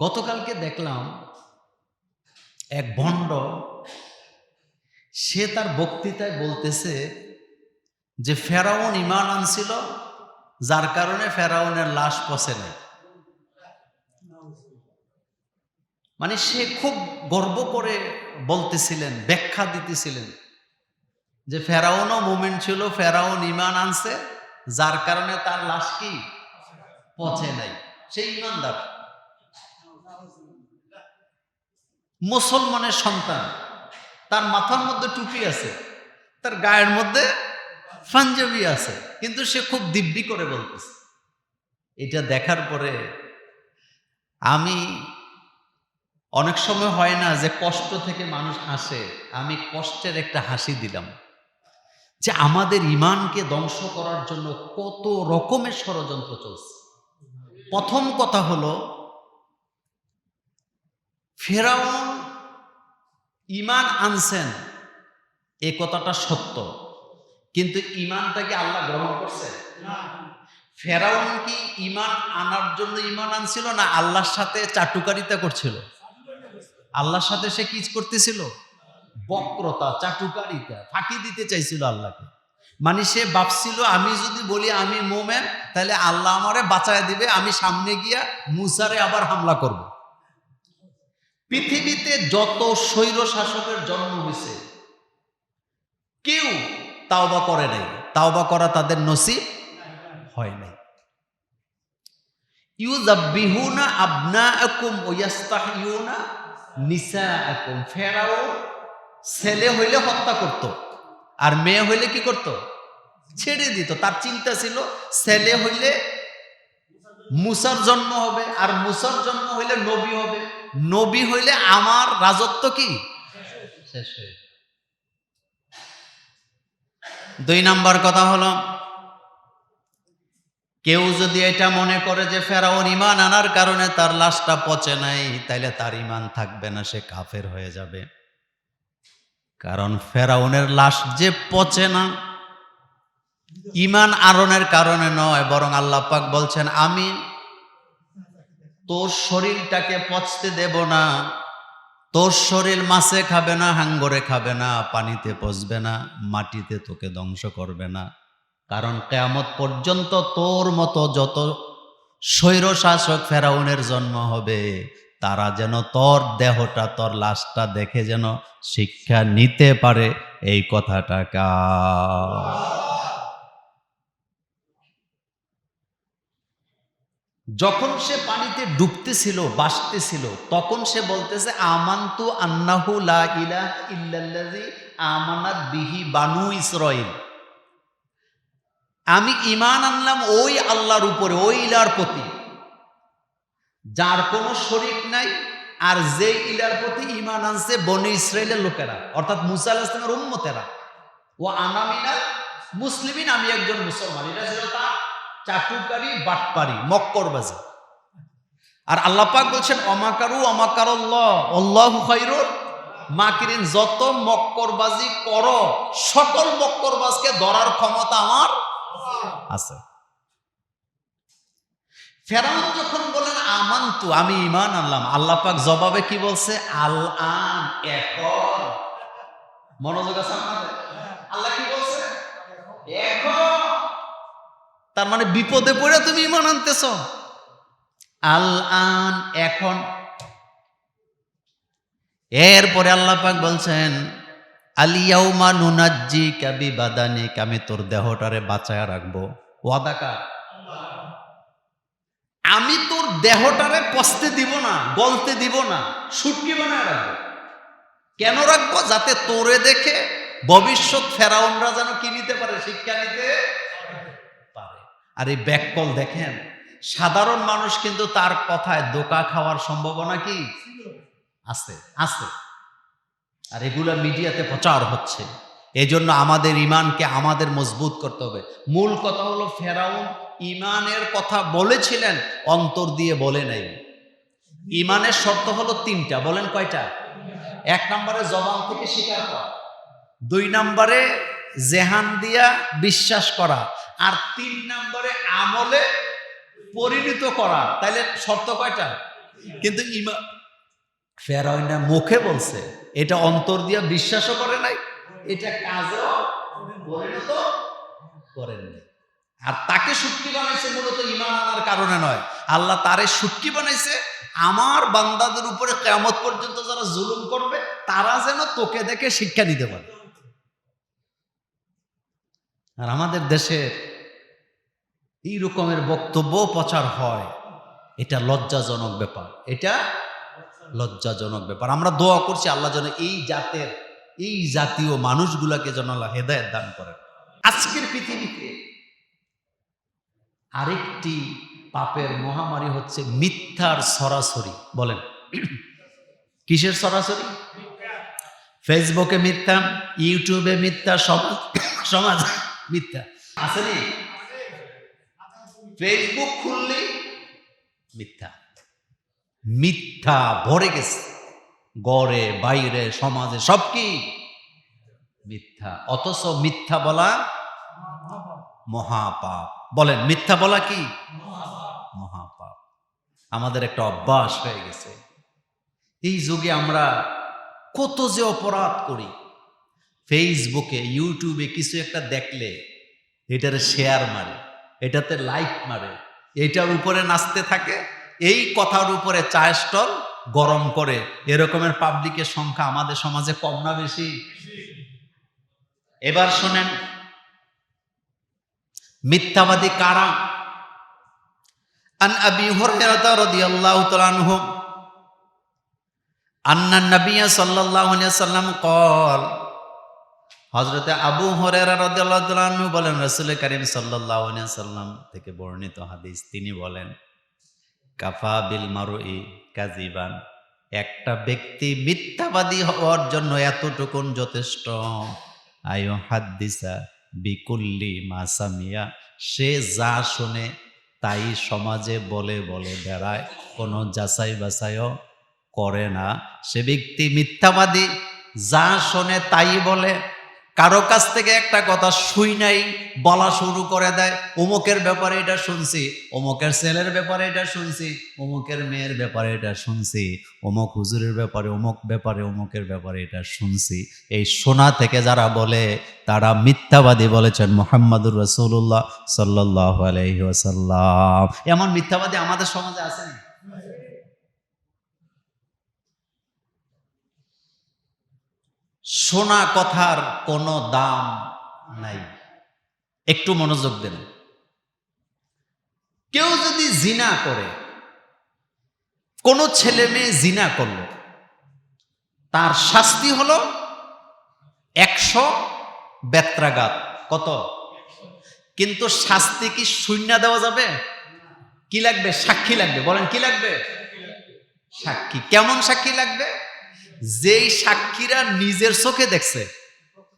গতকালকে দেখলাম এক ভণ্ড, সে তার বক্তৃতায় বলতেছে যে ফেরাউন ইমান আনছিল, যার কারণে ফেরাউনের লাশ পচে নাই। মানে সে খুব গর্ব করে বলতেছিলেন, ব্যাখ্যা দিতেছিলেন যে ফেরাউনও মুমেন্ট ছিল, ফেরাউন ইমান আনছে, যার কারণে তার লাশ কি? পচে নাই। সেই ইমানদার। মুসলমানের সন্তান। তার মাথার মধ্যে টুপি আছে, তার গায়ের মধ্যে পাঞ্জাবি আছে, কিন্তু সে খুব দিব্যি করে বলতেছে। এটা দেখার পরে আমি অনেক সময় হয় না যে কষ্ট থেকে মানুষ হাসে, আমি কষ্টের একটা হাসি দিলাম। যে আমাদের ইমানকে ধ্বংস করার জন্য কত রকমের ষড়যন্ত্র চলছে। প্রথম কথা হলো ফেরাউন ইমান আনছেন এ কথাটা সত্য। কিন্তু ইমানটাকে আল্লাহ গ্রহণ করছে ফেরাউন কি ইমান আনার জন্য ইমান আনছিল না আল্লাহর সাথে চাটুকারিতা করছিল? আল্লাহর সাথে সে কি করতেছিল? বক্রতা চাটুকারিতা ফাঁকি দিতে চাইছিল আল্লাহকে। মানে সে ভাবছিল আমি যদি বলি আমি মোমেন তাহলে আল্লাহ আমারে বাঁচায় দিবে আমি সামনে গিয়া মুসারে আবার হামলা করব। পৃথিবীতে যত স্বৈর শাসকের জন্ম হয়েছে, কেউ তাওবা করে নাই। তাওবা করা তাদের নসিব হয় নাই। ইউজাব্বিহুনা আবনাআকুম ওয়া ইয়াস্তাহিয়ুনা নিসাআকুম। ফেরাও ছেলে হইলে হত্যা করত, আর মেয়ে হইলে কি করত? ছেড়ে দিত। তার চিন্তা ছিল, ছেলে হইলে মুসার জন্ম হবে, আর মুসার জন্ম হইলে নবী হবে। নবী হইলে আমার রাজত্ব কি? শেষ হয়ে দুই নাম্বার কথা হলো, কেউ যদি এটা মনে করে যে ফেরাউন ইমান আনার কারণে তার লাশটা পচে নাই, তাইলে তার ইমান থাকবে না, সে কাফের হয়ে যাবে। কারণ ফেরাউনের লাশ যে পচে না ইমান আরণের কারণে নয়, বরং আল্লাহ পাক বলছেন, আমি তোর শরীরটাকে পচতে দেব না। তোর শরীর মাছে খাবে না, হাঙ্গরে খাবে না, পানিতে পচবে না, মাটিতে তোকে ধ্বংস করবে না। কারণ কেয়ামত পর্যন্ত তোর মতো যত স্বৈর শাসক ফেরাউনের জন্ম হবে, তারা যেন তোর দেহটা, তোর লাশটা দেখে যেন শিক্ষা নিতে পারে, এই কথাটা কা যখন সে পানিতে ডুবতেছিল বাসতেছিল তখন সে বলতেছে, আমান্তু আন্নাহু লা ইলাহ ইল্লাল্লাযী আমানাত বিহি বানু ইসরাইল আমি ইমান আনলাম ওই আল্লাহর উপরে, ওই ইলার প্রতি। যার কোনো শরিক নাই, আর যে ইলার প্রতি ইমান আনছে বনি ইসরায়েলের লোকেরা, অর্থাৎ মুসা আল ইসলামের উম্মতেরা। ও আনামিনাল মুসলিমিন, আমি একজন মুসলমান। এটা ছিল তার চাটুকারি, বাটপারি মক্করবাজি আর আল্লাহ পাক বলছেন, অমাকারু অমাকার অল্লাহ মাকিরিন, যত মক্করবাজি করো, সকল মক্করবাজকে ধরার ক্ষমতা আমার আছে। ফেরাউন যখন বলেন আমান্তু, আমি ইমান আনলাম। আল্লাহ পাক জবাবে কি বলছে? আল আন এখন। মনোযোগ আছে আল্লাহ কি বলছে? এখন। তার মানে বিপদে পড়ে তুমি ইমান আনতেছ। আল আন এখন। এরপরে আল্লাহ পাক বলছেন কাবি আমি তোর দেহটারে বাঁচায় রাখব। ওয়াদাকার আমি তোর দেহটারে পচতে দিব না, গলতে দিব না, সুটকি বানায় রাখব। কেন রাখব? যাতে তোরে দেখে ভবিষ্যৎ ফেরাউনরা যেন কি নিতে পারে? শিক্ষা নিতে। আর এই ব্যাককল দেখেন। সাধারণ মানুষ কিন্তু তার কথায় দোকা খাওয়ার সম্ভাবনা কি? আছে আছে। আর এগুলো মিডিয়াতে প্রচার হচ্ছে। এই জন্য আমাদের ইমানকে আমাদের মজবুত করতে হবে। মূল কথা হলো, ফেরাউন ইমানের কথা বলেছিলেন, অন্তর দিয়ে বলে নাই। ইমানের শর্ত হলো তিনটা, বলেন কয়টা? এক নম্বরে জবান থেকে স্বীকার করা। দুই নম্বরে জেহান দিয়া বিশ্বাস করা। আর তিন নম্বরে আমলে পরিণত করা। তাইলে শর্ত কয়টা? কিন্তু ইমা ফেরাউনটা মুখে বলছে, এটা অন্তর দিয়া বিশ্বাসও করে নাই, এটা কাজও পরিণত করেননি আর তাকে সুটকি বানাইছে মূলত ইমান আনার কারণে নয়। আল্লাহ তারে সুটকি বানাইছে, আমার বান্দাদের উপরে কেমত পর্যন্ত যারা জুলুম করবে, তারা যেন তোকে দেখে শিক্ষা নিতে পারে। আর আমাদের দেশের এই রকমের বক্তব্য প্রচার হয়। এটা লজ্জাজনক ব্যাপার। এটা লজ্জাজনক ব্যাপার। আমরা দোয়া করছি আল্লাহ যেন এই জাতের এই জাতীয় মানুষগুলাকে যেন আল্লাহ হেদায়ত দান করেন আজকের পৃথিবীতে আরেকটি পাপের মহামারী হচ্ছে মিথ্যার সরাসরি। বলেন। কিসের সরাসরি? ফেসবুকে মিথ্যা ইউটিউবে মিথ্যা সমাজ সমাজ মিথ্যা। আসেনি ফেসবুক খুললেই মিথ্যা। মিথ্যা ভরে গেছে। গড়ে, বাইরে, সমাজে সব কি? মিথ্যা। অথচ মিথ্যা বলা মহাপাপ। বলেন, মিথ্যা বলা কি? মহাপাপ। আমাদের একটা অভ্যাস হয়ে গেছে। এই যুগে আমরা কত যে অপরাধ করি ফেসবুকে ইউটিউবে কিছু একটা দেখলে এটারে শেয়ার মারে এটাতে লাইক মারে এটার উপরে নাচতে থাকে এই কথার উপরে চায়ের স্টল গরম করে এরকমের পাবলিকের সংখ্যা আমাদের সমাজে কম না বেশি এবার শোনেন মিথ্যাবাদী কারা আন আবি হুরায়রা রাদিয়াল্লাহু তাআলা আনহু আন্না নবিয়া সাল্লাল্লাহু আলাইহি সাল্লাম قال হযরতে আবু তাআলা বলেন, রসুল করিম সাল্লাম থেকে বর্ণিত হাদিস, তিনি বলেন, কাফা বিল মারুই কাজিবান একটা ব্যক্তি মিথ্যাবাদী হওয়ার জন্য এতটুকুন যথেষ্ট। আয়ো হাদ্দিসা বিকুল্লি মাসামিয়া সে যা শোনে তাই সমাজে বলে বলে বেড়ায়, কোনো যাচাই বাছাইও করে না। সে ব্যক্তি মিথ্যাবাদী, যা শোনে তাই বলে কারও কাছ থেকে একটা কথা শুই নাই, বলা শুরু করে দেয়, অমুকের ব্যাপারে এটা শুনছি, অমুকের ছেলের ব্যাপারে এটা শুনছি, অমুকের মেয়ের ব্যাপারে এটা শুনছি, অমুক হুজুরের ব্যাপারে, অমুক ব্যাপারে, অমুকের ব্যাপারে এটা শুনছি। এই শোনা থেকে যারা বলে, তারা মিথ্যাবাদী বলেছেন মোহাম্মদুর রসুল্লাহ সাল্লাহ আলহিহাসাল্লাম এমন মিথ্যাবাদী আমাদের সমাজে আছেন শোনা কথার কোনো দাম নাই। একটু মনোযোগ দেন। কেউ যদি জিনা করে, কোন ছেলে মেয়ে জিনা করল, তার শাস্তি হলো একশো বেত্রাঘাত। কত? কিন্তু শাস্তি কি শূন্য দেওয়া যাবে? কি লাগবে? সাক্ষী লাগবে। বলেন, কি লাগবে? সাক্ষী। কেমন সাক্ষী লাগবে? যেই সাক্ষীরা নিজের চোখে দেখছে,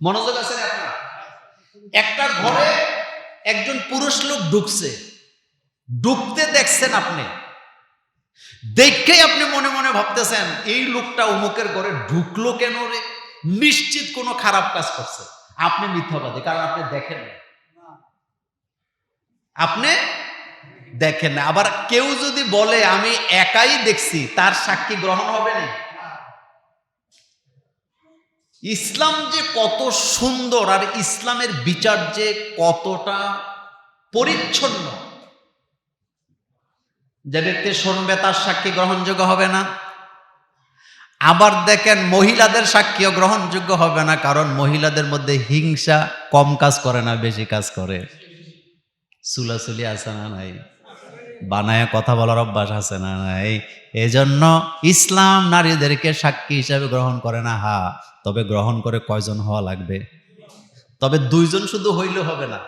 মনোযোগ আছে আপনার? একটা ঘরে একজন পুরুষ লোক ঢুকছে, ঢুকতে দেখছেন আপনি। দেখেই আপনি মনে মনে ভাবতেছেন, এই লোকটা অমুকের ঘরে ঢুকলো কেন রে? নিশ্চিত কোনো খারাপ কাজ করছে। আপনি মিথ্যাবাদী, কারণ আপনি দেখেন না। আপনি দেখেন না। আবার কেউ যদি বলে, আমি একাই দেখছি, তার সাক্ষী গ্রহণ হবে না? ইসলাম যে কত সুন্দর আর ইসলামের বিচার যে কতটা পরিচ্ছন্ন, যে ব্যক্তি শুনবে তার সাক্ষী গ্রহণযোগ্য হবে না। আবার দেখেন মহিলাদের সাক্ষীও গ্রহণযোগ্য হবে না, কারণ মহিলাদের মধ্যে হিংসা কম কাজ করে না, বেশি কাজ করে। চুলাচুলি আছে না নাই? বানায় কথা বলার অভ্যাস আছে না নাই? এজন্য ইসলাম নারীদেরকে সাক্ষী হিসাবে গ্রহণ করে না, হা। তবে গ্রহণ করে কয়জন হওয়া লাগবে? তবে দুইজন শুধু হইলে হবে না।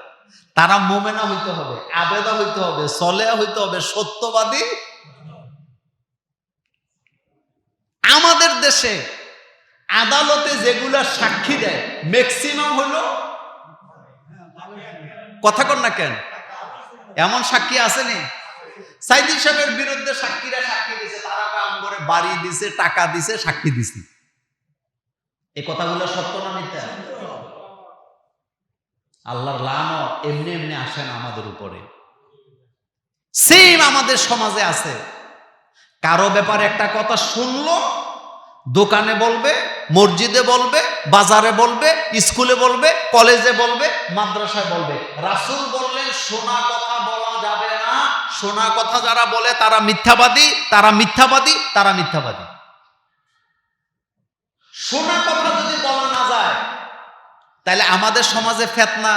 তারা মোমেনা হইতে হবে, আবেদা হইতে হবে সলেয়া হইতে হবে, সত্যবাদী। আমাদের দেশে আদালতে যেগুলা সাক্ষী দেয় ম্যাক্সিমাম হলো কথা কর না কেন? এমন সাক্ষী আসেনি? সাইদি সাহেবের বিরুদ্ধে সাক্ষীরা সাক্ষী দিছে, তারা কাম করে বাড়ি দিছে, টাকা দিছে, সাক্ষী দিছে। এই কথাগুলো সত্য না মিথ্যা? আল্লাহর লানও এমনি এমনি আসে না আমাদের উপরে। সেম আমাদের সমাজে আছে। কারও ব্যাপারে একটা কথা শুনলো, দোকানে বলবে, মসজিদে বলবে, বাজারে বলবে, স্কুলে বলবে, কলেজে বলবে, মাদ্রাসায় বলবে। রাসূল বললেন শোনা কথা বলা যাবে না। শোনা কথা যারা বলে, তারা মিথ্যাবাদী তারা মিথ্যাবাদী তারা মিথ্যাবাদী। শোনা কথা যদি বলা না যায়, তাহলে আমাদের সমাজে ফেতনা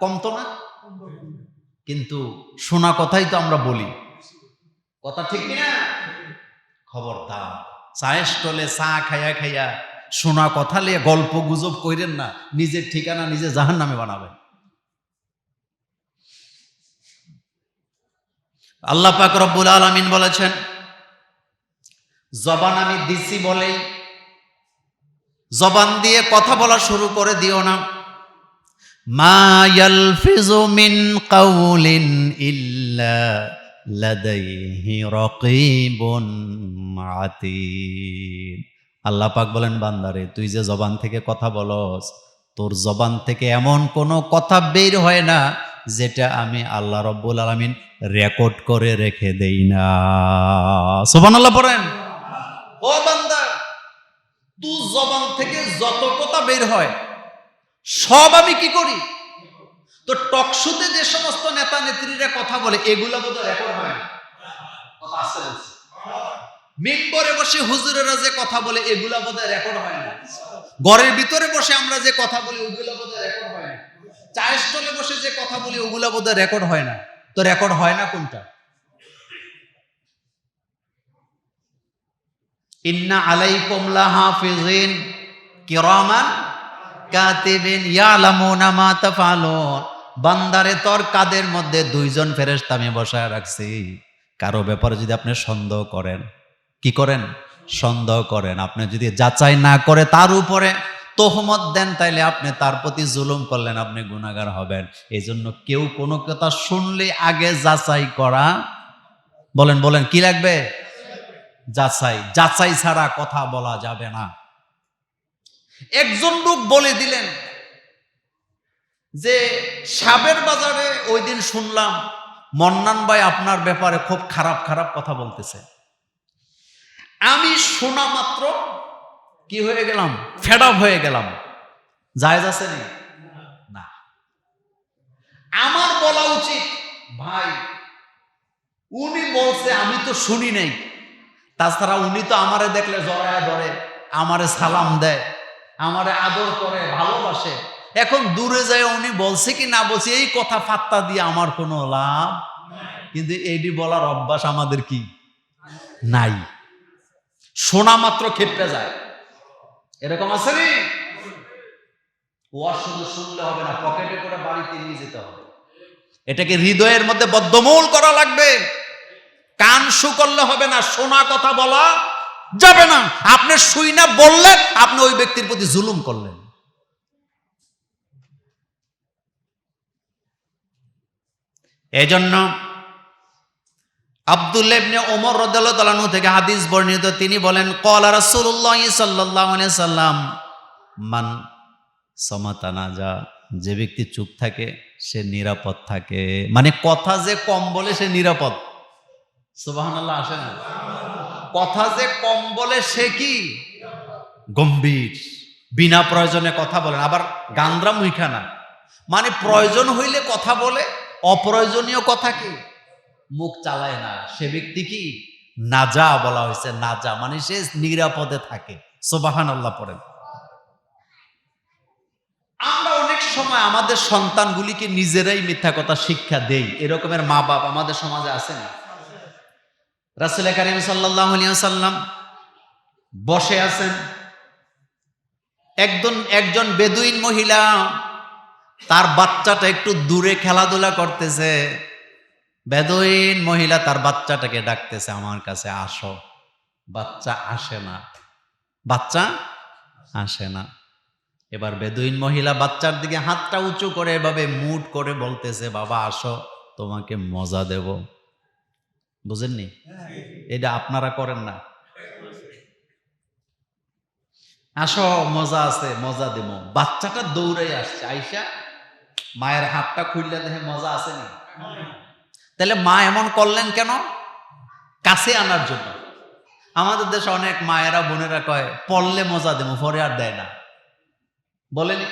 কমতো না? কিন্তু শোনা কথাই তো আমরা বলি। কথা ঠিক না খবর খবরদার। চায়ের স্টলে চা খাইয়া খাইয়া শোনা কথা লিয়ে গল্প গুজব কইরেন না, নিজের ঠিকানা নিজে জাহান নামে বানাবেন। আল্লাহ পাক রব্বুল আলামিন বলেছেন, জবান আমি দিছি বলেই জবান দিয়ে কথা বলা শুরু করে দিও না। মা মিন কাউলিন ইল্লা লাদাইহি রাকিবুন আতীদ আল্লাহ পাক বলেন, বান্দারে, তুই যে জবান থেকে কথা বলস, তোর জবান থেকে এমন কোনো কথা বের হয় না যেটা আমি আল্লাহ রব্বুল আলামিন রেকর্ড করে রেখে দেই না। সুবহানাল্লাহ পড়েন। ও বান্দা তুই জবান থেকে যত কথা বের হয়, সব আমি কি করি? তো টকশুতে যে সমস্ত নেতা নেত্রীরা কথা বলে, এগুলো বোধহয় রেকর্ড হয়। মিম্বরে বসে হুজুরেরা যে কথা বলে, এগুলা বোধহয় রেকর্ড হয় না। ঘরের ভিতরে বসে আমরা যে কথা বলি ওগুলা বোধহয় রেকর্ড হয় না। চায়ের স্টলে বসে যে কথা বলি, ওগুলা বোধহয় রেকর্ড হয় না। তো রেকর্ড হয় না কোনটা? ইন্না আলাইকুম লাহাফিজিন কিরামান কাতিবিন ইয়ালামুনা মা বান্দারে তোর কাদের মধ্যে দুইজন ফেরেশতা আমি বসায় রাখছি। কারও ব্যাপারে যদি আপনি সন্দেহ করেন, কি করেন? সন্দেহ করেন। আপনি যদি যাচাই না করে তার উপরে তোহমত দেন, তাইলে আপনি তার প্রতি জুলুম করলেন, আপনি গুণাগার হবেন। এই জন্য কেউ কোনো কথা শুনলে আগে যাচাই করা। বলেন বলেন, কি লাগবে? যাচাই যাচাই ছাড়া কথা বলা যাবে না। একজন লোক বলে দিলেন যে, সাবের বাজারে ওই দিন শুনলাম মন্নান ভাই আপনার ব্যাপারে খুব খারাপ খারাপ কথা বলতেছে। আমি শোনা মাত্র কি হয়ে গেলাম? ফেড হয়ে গেলাম। জায়েজ আছে নি? না। আমার বলা উচিত, ভাই, উনি বলছে, আমি তো শুনি নাই। তাছাড়া উনি তো আমারে দেখলে জড়ায় ধরে, আমারে সালাম দেয়, আমারে আদর করে, ভালোবাসে। এখন দূরে যায় উনি বলছে কি না বলছে, এই কথা ফাত্তা দিয়ে আমার কোনো লাভ কিন্তু এইটি বলার অভ্যাস আমাদের কি? নাই। শোনা মাত্র ক্ষেত্রে যায়। এরকম আছে নি? শুধু শুনলে হবে না, পকেটে করে বাড়িতে নিয়ে যেতে হবে। এটাকে হৃদয়ের মধ্যে বদ্ধমূল করা লাগবে। কান শু করলে হবে না শোনা কথা বলা যাবে না। আপনি শুই না বললেন আপনি ওই ব্যক্তির প্রতি জুলুম করলেন। এজন্য আব্দুল্লাহ ইবনে ওমর রাদিয়াল্লাহু থেকে হাদিস বর্ণিত, তিনি বলেন, ক্বালা রাসূলুল্লাহ সাল্লাল্লাহু আলাইহি সাল্লাম, মান সমাতানাজা যে ব্যক্তি চুপ থাকে সে নিরাপদ থাকে। মানে কথা যে কম বলে সে নিরাপদ। সুবহানাল্লাহ, আসে না? কথা যে কম বলে সে কি? গম্ভীর। বিনা প্রয়োজনে কথা বলেন আবার গান্দ্রা মুইখানা মানে প্রয়োজন হইলে কথা বলে, অপ্রয়োজনীয় কথা কি? মুখ চালায় না। সে ব্যক্তি কি? নাজা বলা হয়েছে নাজা। মানে সে নিরাপদে থাকে। সোবাহান আল্লাহ পড়েন। আমরা অনেক সময় আমাদের সন্তানগুলিকে নিজেরাই মিথ্যা কথা শিক্ষা দেই। এরকমের মা বাপ আমাদের সমাজে আছে না? রাসুল করিম সাল্লাম বসে আছেন। একজন একজন বেদুইন মহিলা, তার বাচ্চাটা একটু দূরে খেলাধুলা করতেছে। বেদুইন মহিলা তার বাচ্চাটাকে ডাকতেছে, আমার কাছে আসো। বাচ্চা আসে না। বাচ্চা আসে না। এবার বেদুইন মহিলা বাচ্চার দিকে হাতটা উঁচু করে এভাবে মুড করে বলতেছে, বাবা, আসো, তোমাকে মজা দেব। বুঝেননি? এটা আপনারা করেন না। আসো মজা আছে মজা দেব। বাচ্চাটা দৌড়াই আসছে। আইসা মায়ের হাতটা খুললে দেখে মজা আছে না? তাহলে মা এমন করলেন কেন? কাছে আনার জন্য। আমাদের দেশে অনেক মায়েরা বোনেরা কয় পড়লে মজা দেবো পরে আর দেয় না। বলেনি?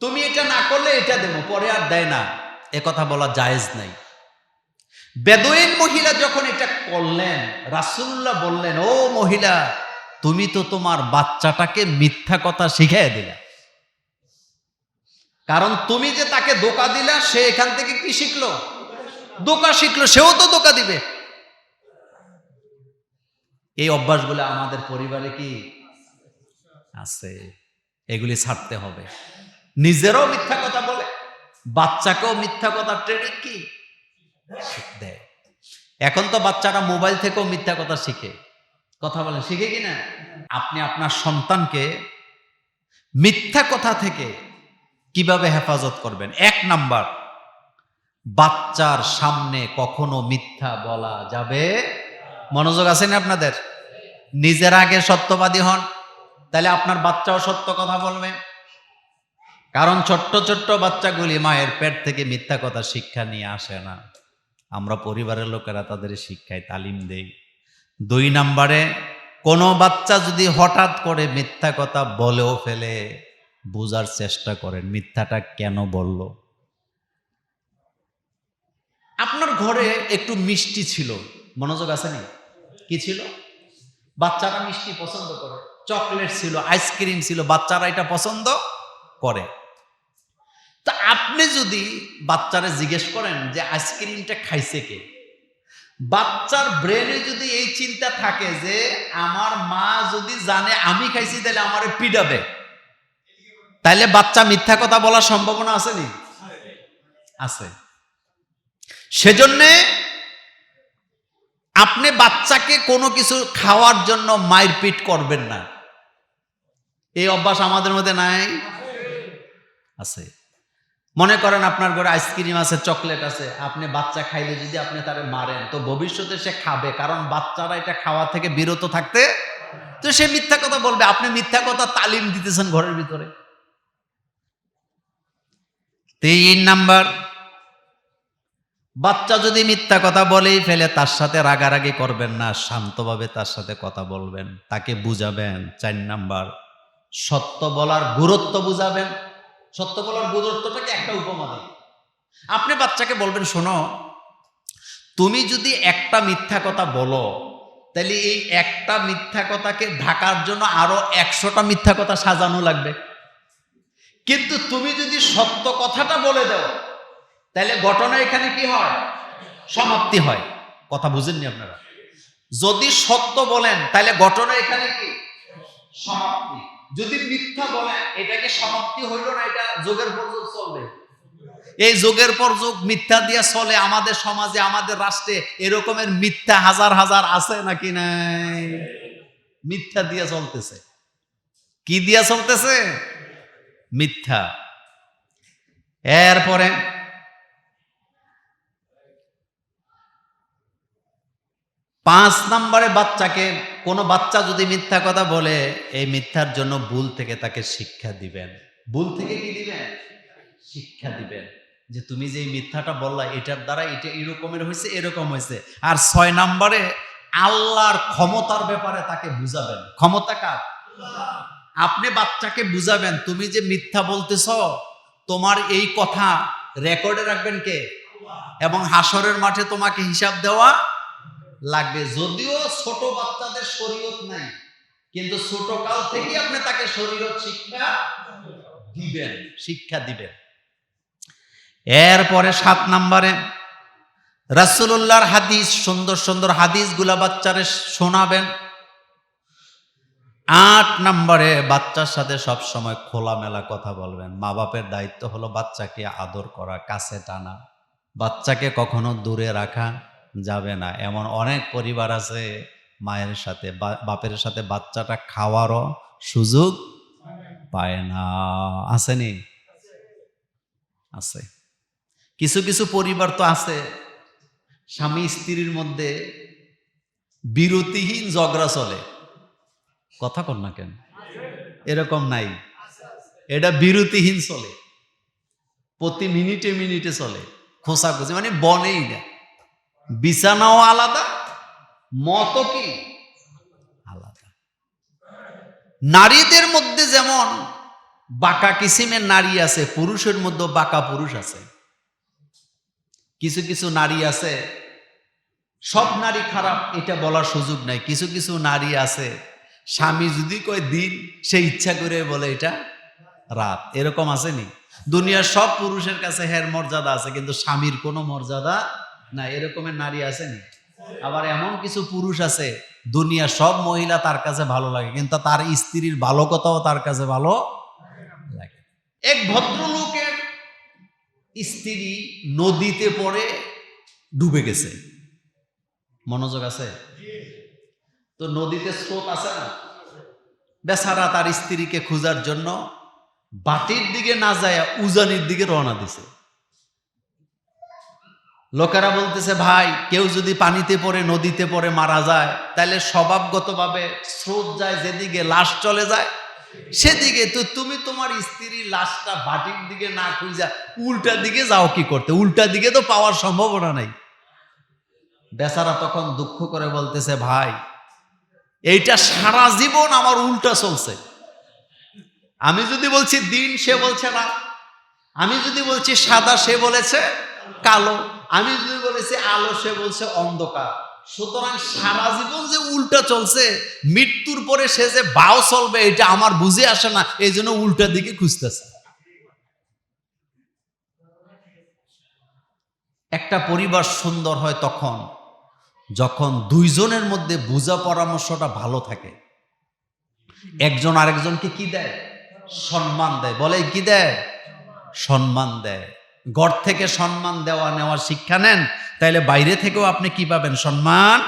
তুমি এটা না করলে এটা দেবো পরে আর দেয় না। এ কথা বলা জায়েজ নাই। বেদুইন মহিলা যখন এটা করলেন রাসুল্লাহ বললেন, ও মহিলা, তুমি তো তোমার বাচ্চাটাকে মিথ্যা কথা শিখাই দিলা। কারণ তুমি যে তাকে দোকা দিলা, সে এখান থেকে কি শিখলো? দোকা শিখলো, সেও তো দোকা দিবে। এই অভ্যাসগুলো আমাদের পরিবারে কি আছে? এগুলি ছাড়তে হবে। নিজেরও মিথ্যা কথা বলে, বাচ্চাকেও মিথ্যা কথা ট্রেনিং কি? দেয় এখন তো বাচ্চারা মোবাইল থেকেও মিথ্যা কথা শিখে। কথা বলে, শিখে কি না? আপনি আপনার সন্তানকে মিথ্যা কথা থেকে কীভাবে হেফাজত করবেন? এক নাম্বার, বাচ্চার সামনে কখনো মিথ্যা বলা যাবে মনোযোগ আছে না আপনাদের? নিজের আগে সত্যবাদী হন, তাহলে আপনার বাচ্চাও সত্য কথা বলবে। কারণ ছোট্ট ছোট্ট বাচ্চাগুলি মায়ের পেট থেকে মিথ্যা কথা শিক্ষা নিয়ে আসে না। আমরা পরিবারের লোকেরা তাদের শিক্ষায় তালিম দেই। দুই নাম্বারে, কোনো বাচ্চা যদি হঠাৎ করে মিথ্যা কথা বলেও ফেলে, বোঝার চেষ্টা করেন, মিথ্যাটা কেন বলল? আপনার ঘরে একটু মিষ্টি ছিল, মনোযোগ আছে নি? কি ছিল? বাচ্চারা মিষ্টি পছন্দ করে, চকলেট ছিল, আইসক্রিম ছিল, বাচ্চারা এটা পছন্দ করে। তা আপনি যদি বাচ্চারা জিজ্ঞেস করেন যে আইসক্রিমটা খাইছে কে? বাচ্চার ব্রেনে যদি এই চিন্তা থাকে যে আমার মা যদি জানে আমি খাইছি, তাহলে আমার পিডাবে তাইলে বাচ্চা মিথ্যা কথা বলার সম্ভাবনা আছে নি? আছে। সেজন্যে আপনি বাচ্চাকে কোনো কিছু খাওয়ার জন্য মারপিট করবেন না। এই অভ্যাস আমাদের মধ্যে নাই? আছে। মনে করেন আপনার ঘরে আইসক্রিম আছে, চকলেট আছে, আপনি বাচ্চা খাইলে যদি আপনি তারে মারেন, তো ভবিষ্যতে সে খাবে, কারণ বাচ্চারা এটা খাওয়া থেকে বিরত থাকতে, তো সে মিথ্যা কথা বলবে, আপনি মিথ্যা কথা তালিম দিতেছেন ঘরের ভিতরে। তিন নাম্বার, বাচ্চা যদি মিথ্যা কথা বলেই ফেলে, তার সাথে রাগারাগি করবেন না, শান্তভাবে তার সাথে কথা বলবেন, তাকে বুঝাবেন। চার নাম্বার, সত্য বলার গুরুত্ব বুঝাবেন। সত্য বলার গুরুত্বটাকে একটা উপমা দিই আপনি বাচ্চাকে বলবেন, শোনো, তুমি যদি একটা মিথ্যা কথা বলো, তাহলে এই একটা মিথ্যা কথাকে ঢাকার জন্য আরও একশোটা মিথ্যা কথা সাজানো লাগবে। কিন্তু তুমি যদি সত্য কথাটা বলে দাও, তাহলে ঘটনা এখানে কি হয়? সমাপ্তি হয়। কথা বুঝেননি আপনারা? যদি সত্য বলেন, তাহলে ঘটনা এখানে কি? সমাপ্তি। যদি মিথ্যা বলেন এটাকে সমাপ্তি হইল না এটা যোগের পর চলবে? এই যোগের পর যোগ মিথ্যা দিয়া চলে, আমাদের সমাজে, আমাদের রাষ্ট্রে এরকমের মিথ্যা হাজার হাজার আছে নাকি নাই? মিথ্যা দিয়া চলতেছে। কি দিয়া চলতেছে? মিথ্যা। এরপরে পাঁচ নম্বরে বাচ্চাকে, কোনো বাচ্চা যদি মিথ্যা কথা বলে, এই মিথ্যার জন্য ভুল থেকে তাকে শিক্ষা দিবেন। ভুল থেকে কি দিবেন? শিক্ষা দিবেন। যে তুমি যে মিথ্যাটা বললা, এটার দ্বারা এটা এরকমের হয়েছে, এরকম হয়েছে। আর ছয় নম্বরে, আল্লাহর ক্ষমতার ব্যাপারে তাকে বুঝাবেন। ক্ষমতা কার? আপনি বাচ্চাকে বুঝাবেন, তুমি যে মিথ্যা বলতেছ, তোমার এই কথা রেকর্ডে রাখবেন কে? এবং হাসরের মাঠে তোমাকে হিসাব দেওয়া লাগবে। যদিও ছোট বাচ্চাদের শরীয়ত নাই, কিন্তু ছোট কাল থেকে আপনি তাকে শরীয়ত শিক্ষা দিবেন শিক্ষা দিবেন। এরপরে সাত নম্বরে রাসুল্লাহর হাদিস, সুন্দর সুন্দর হাদিসগুলা বাচ্চারে শোনাবেন। আট নম্বরে, বাচ্চার সাথে সব সময় খোলামেলা কথা বলবেন। মা বাপের দায়িত্ব হলো বাচ্চাকে আদর করা, কাছে টানা। বাচ্চাকে কখনো দূরে রাখা। যাবে না। এমন অনেক পরিবার আছে, মায়ের সাথে বাপের সাথে বাচ্চাটা খাওয়ারও সুযোগ পায় না। আসেনি আছে। কিছু কিছু পরিবার তো আছে, স্বামী স্ত্রীর মধ্যে বিরতিহীন ঝগড়া চলে। কথা কর না কেন? এরকম নাই। এটা বিরতিহীন চলে। প্রতি মিনিটে মিনিটে চলে। খোসাখুচি মানে বনেই না। বিছানাও আলাদা মত কি? আলাদা। নারীদের মধ্যে যেমন বাঁকা কিসিমের নারী আছে, পুরুষের মধ্যে বাঁকা পুরুষ আছে। কিছু কিছু নারী আছে, সব নারী খারাপ, এটা বলার সুযোগ নাই। কিছু কিছু নারী আছে, স্বামী যদি কয় দিন, সে ইচ্ছা করে বলে এটা রাত। এরকম আসেনি দুনিয়ার সব পুরুষের কাছে হের মর্যাদা আছে, কিন্তু স্বামীর কোনো মর্যাদা না, এরকমের নারী আসেনি। আবার এমন কিছু পুরুষ আছে দুনিয়ার সব মহিলা তার কাছে ভালো লাগে, কিন্তু তার স্ত্রীর ভালো কথাও তার কাছে ভালো লাগে। এক ভদ্রলোকের স্ত্রী নদীতে পড়ে ডুবে গেছে। মনোযোগ আছে? তো নদীতে স্রোত আছে না? বেচারা তার স্ত্রীকে খোঁজার জন্য বাটির দিকে না যায় উজানির দিকে রওনা দিছে। লোকেরা বলতেছে, ভাই, কেউ যদি পানিতে পড়ে, নদীতে পড়ে মারা যায় তাহলে স্বভাবগতভাবে স্রোত যায়, যেদিকে লাশ চলে যায়, সেদিকে তো তুমি তোমার স্ত্রীর লাশটা বাটির দিকে না খুঁজা, উল্টা দিকে যাও কি করতে? উল্টা দিকে তো পাওয়ার সম্ভাবনা নাই। বেচারা তখন দুঃখ করে বলতেছে, ভাই, এইটা সারা জীবন আমার উল্টা চলছে। আমি যদি বলছি দিন সে বলছে না, আমি যদি বলছি সাদা সে বলেছে, কালো আমি যদি বলেছি আলো, সে বলছে অন্ধকার। সুতরাং সারা জীবন যে উল্টা চলছে, মৃত্যুর পরে সে যে বাও চলবে, এটা আমার বুঝে আসে না, এই জন্য উল্টা দিকে খুঁজতেছে। একটা পরিবার সুন্দর হয় তখন, যখন দুইজনের মধ্যে বোঝা পরামর্শটা ভালো থাকে। একজন আরেকজনকে কি দেয়? সম্মান দেয়। বলে কি দেয়? সম্মান দেয়। ঘর থেকে সম্মান দেওয়া নেওয়ার শিক্ষা নেন তাইলে বাইরে থেকেও আপনি কি পাবেন? সম্মান?